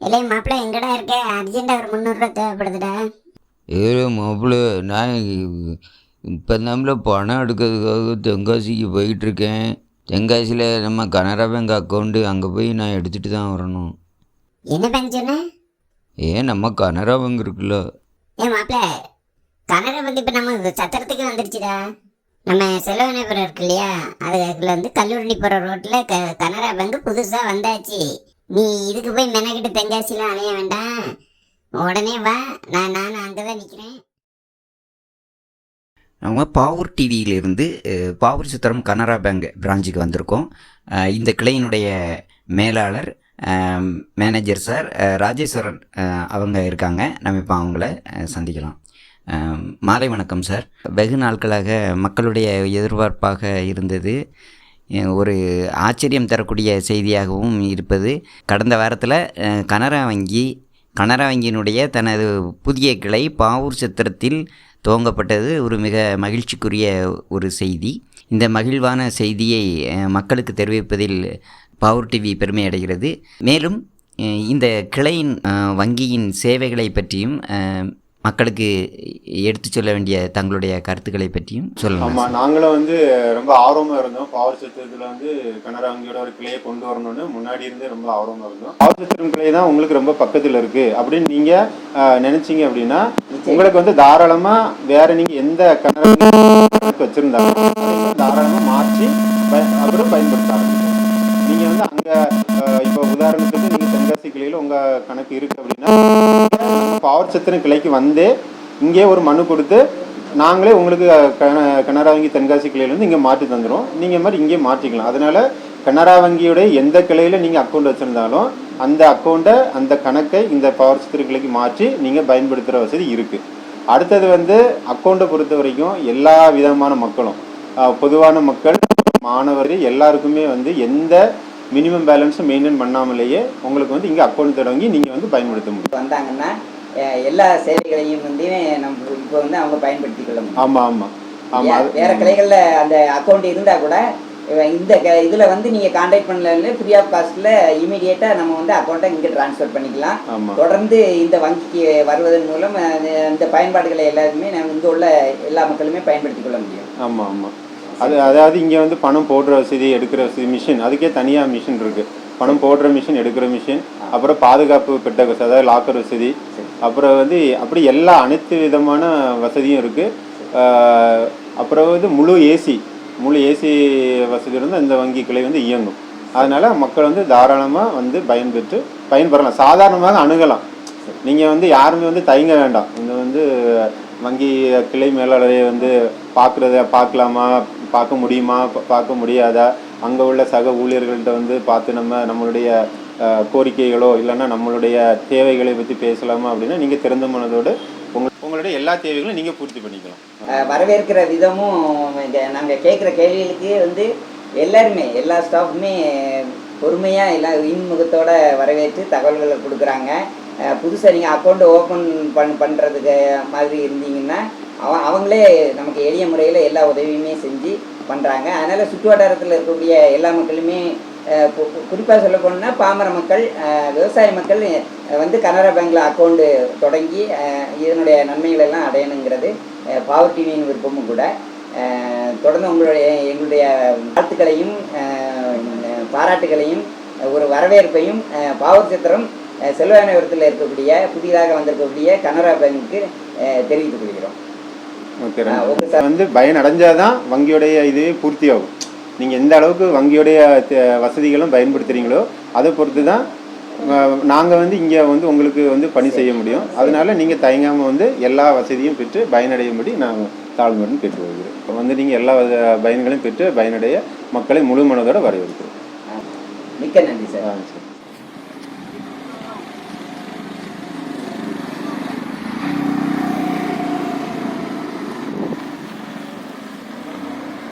இல்லை மாப்பிள்ள எங்கடா இருக்க? அர்ஜென்ட்டாக ஒரு முந்நூறுரூவா தேவைப்படுதுடா. ஏழு மாப்பிள்ள நான் இப்போ நம்மள பணம் எடுக்கிறதுக்காக தென்காசிக்கு போயிட்டுருக்கேன். தென்காசியில் நம்ம கனரா பேங்க் அக்கௌண்ட்டு அங்கே போய் நான் எடுத்துகிட்டு தான் வரணும். என்ன பேங்க் சொன்ன? ஏன் நம்ம கனரா பேங்க் இருக்குல்ல. ஏன் மாப்பிள்ள கனரா வந்து இப்போ நம்ம சத்திரத்துக்கு வந்துருச்சுடா. நம்ம செலவனைபுரம் இருக்கு இல்லையா? அதுல வந்து கல்லூரணி போகிற ரோட்டில் க கனரா பேங்க் புதுசாக வந்தாச்சு. நீ இதுக்கு போய் மெனக்கிட்டு தென்காசிலாம் அலைய வேண்டாம். உடனே வா நான் நான் அங்கே தான் நிற்கிறேன் நம்ம பாவூர் டிவியிலிருந்து பாவூர் சுத்திரம் கனரா பேங்க் பிரான்ச்சுக்கு வந்திருக்கோம். இந்த கிளையினுடைய மேலாளர் மேனேஜர் சார் ராஜேஸ்வரன் அவங்க இருக்காங்க. நம்ம இப்போ அவங்கள சந்திக்கலாம். மாலை வணக்கம் சார். வெகு நாட்களாக மக்களுடைய எதிர்பார்ப்பாக இருந்தது. ஒரு ஆச்சரியம் தரக்கூடிய செய்தியாகவும் இருப்பது. கடந்த வாரத்தில் கனரா வங்கி கனரா வங்கியினுடைய தனது புதிய கிளை பாவூர் சத்திரத்தில் துவங்கப்பட்டது ஒரு மிக மகிழ்ச்சிக்குரிய ஒரு செய்தி. இந்த மகிழ்வான செய்தியை மக்களுக்கு தெரிவிப்பதில் பவர் டிவி பெருமை அடைகிறது. மேலும் இந்த கிளையின் வங்கியின் சேவைகளை பற்றியும் மக்களுக்கு எடுத்துச் சொல்ல வேண்டிய தங்களுடைய கருத்துக்களை பற்றியும் சொல்லலாம் ஆமா நாங்களும் வந்து ரொம்ப ஆர்வமா இருந்தோம். பவர் சத்திரத்துல வந்து கனரா வங்கியோட ஒரு கிளையை கொண்டு வரணும்னு முன்னாடி இருந்தே ரொம்ப ஆர்வமா இருந்தோம். பவர் சத்திரம் கிளை தான் உங்களுக்கு ரொம்ப பக்கத்துல இருக்கு அப்படின்னு நீங்க அஹ், நினைச்சீங்க அப்படின்னா உங்களுக்கு வந்து தாராளமா வேற நீங்க எந்த கனரா வச்சிருந்தாலும் அதை வந்து தாராளமா மாற்றி அப்புறம் பயன்படுத்த ஆரம்பிக்கும் நீங்க வந்து அங்க கிளையில் உங்க கணக்கு இருக்குது அப்படின்னா பவர் சத்திர கிளைக்கு வந்து இங்கே ஒரு மனு கொடுத்து நாங்களே உங்களுக்கு கன- கனரா வங்கி தென்காசி கிளையிலேருந்து இங்கே மாற்றி தந்துடும் நீங்கள் மாதிரி இங்கே மாற்றிக்கலாம். அதனால கனரா வங்கியுடைய எந்த கிளையில் நீங்கள் அக்கௌண்ட் வச்சுருந்தாலும் அந்த அக்கௌண்ட்டை அந்த கணக்கை இந்த பவர் சத்திர கிளைக்கு மாற்றி நீங்கள் பயன்படுத்துகிற வசதி இருக்குது அடுத்தது வந்து அக்கௌண்ட்டை பொறுத்த வரைக்கும் எல்லா விதமான மக்களும் பொதுவான மக்கள் மாணவர் எல்லாருக்குமே வந்து எந்த மினிமம் பேலன்ஸும் மெயின்டைன் பண்ணாமலேயே உங்களுக்கு வந்து இங்கே அக்கௌண்ட் தொடங்கி நீங்கள் வந்து பயன்படுத்த முடியும். வந்தாங்கன்னா எல்லா சேவைகளையும் வந்து நம்ம இப்போ வந்து அவங்க பயன்படுத்திக் கொள்ள முடியும். ஆமாம் ஆமாம் ஆமாம் வேற கிளைகள்ல அந்த அக்கௌண்ட் இருந்தா கூட இந்த க- இதுல வந்து நீங்க கான்டாக்ட் பண்ணல ஃப்ரீ ஆஃப் காஸ்ட்ல இமீடியட்டா நம்ம வந்து அக்கௌண்ட்டை இங்க டிரான்ஸ்ஃபர் பண்ணிக்கலாம். தொடர்ந்து இந்த வங்கிக்கு வருவதன் மூலம் அஹ், இந்த பயன்பாடுகளை எல்லாருமே நம்ம இங்க உள்ள எல்லா மக்களுமே பயன்படுத்திக் கொள்ள முடியும். ஆமாம் ஆமாம் அது அதாவது இங்கே வந்து பணம் போடுற வசதி எடுக்கிற வசதி மிஷின் அதுக்கே தனியாக மிஷின் இருக்குது பணம் போடுற மிஷின் எடுக்கிற மிஷின் அப்புறம் பாதுகாப்பு பெட்டக வசதி அதாவது லாக்கர் வசதி. அப்புறம் வந்து அப்படி எல்லா அனைத்து விதமான வசதியும் இருக்குது அப்புறம் வந்து முழு ஏசி முழு ஏசி வசதி இருந்தால் இந்த வங்கி கிளை வந்து இயங்கும். அதனால் மக்கள் வந்து தாராளமாக வந்து பயன்பெற்று பயன்பெறலாம். சாதாரணமாக அணுகலாம். நீங்கள் வந்து யாருமே வந்து தயங்க வேண்டாம். இந்த வந்து வங்கி கிளை மேலாளரை வந்து பார்க்குறத பார்க்கலாமா பார்க்க முடியுமா பார்க்க முடியாதா? அங்கே உள்ள சக ஊழியர்கள்ட்ட வந்து பார்த்து நம்ம நம்மளுடைய கோரிக்கைகளோ இல்லைன்னா நம்மளுடைய தேவைகளை பற்றி பேசலாமா அப்படின்னா நீங்கள் திறந்த மனதோடு உங்கள் உங்களுடைய எல்லா தேவைகளும் நீங்கள் பூர்த்தி பண்ணிக்கலாம். வரவேற்கிற விதமும் நாங்கள் கேட்குற கேள்விகளுக்கு வந்து எல்லாருமே எல்லா ஸ்டாஃபுமே பொறுமையாக எல்லா இன்முகத்தோட வரவேற்று தகவல்களை கொடுக்குறாங்க. புதுசாக நீங்கள் அக்கௌண்ட் ஓப்பன் பண் பண்ணுறதுக்கு மாதிரி இருந்தீங்கன்னா அவ அவங்களே நமக்கு எளிய முறையில் எல்லா உதவியுமே செஞ்சு பண்ணுறாங்க அதனால் சுற்று வட்டாரத்தில் இருக்கக்கூடிய எல்லா மக்களுமே குறிப்பாக சொல்ல போனோம்னா பாமர மக்கள் விவசாய மக்கள் வந்து கனரா பேங்க்கில் அக்கௌண்ட்டு தொடங்கி இதனுடைய நன்மைகளெல்லாம் அடையணுங்கிறது அஹ், பாவர் டிவியின் விருப்பமும் கூட. தொடர்ந்து உங்களுடைய எங்களுடைய வாழ்த்துக்களையும் பாராட்டுகளையும் ஒரு வரவேற்பையும் பாவர் சித்திரம் செல்வநாயகத்தில் இருக்கக்கூடிய புதிதாக வந்திருக்கக்கூடிய கனரா பேங்க்கு தெரிவித்துக் கொள்கிறோம். வந்து பயன் அடைஞ்சாதான் வங்கியோடைய இது பூர்த்தி ஆகும் நீங்கள் எந்த அளவுக்கு வங்கியோடைய வசதிகளும் பயன்படுத்துகிறீங்களோ அதை பொறுத்து தான் நாங்கள் வந்து இங்கே வந்து உங்களுக்கு வந்து பணி செய்ய முடியும். அதனால நீங்கள் தயங்காமல் வந்து எல்லா வசதியும் பெற்று பயனடையும்படி நாங்கள் தாழ்மையுடன் கேட்டுக்கொள்கிறோம் இப்போ வந்து நீங்கள் எல்லா பயன்களையும் பெற்று பயனடைய மக்களை முழு மனதோட வரவேற்கிறோம் மிக்க நன்றி சார். சரி.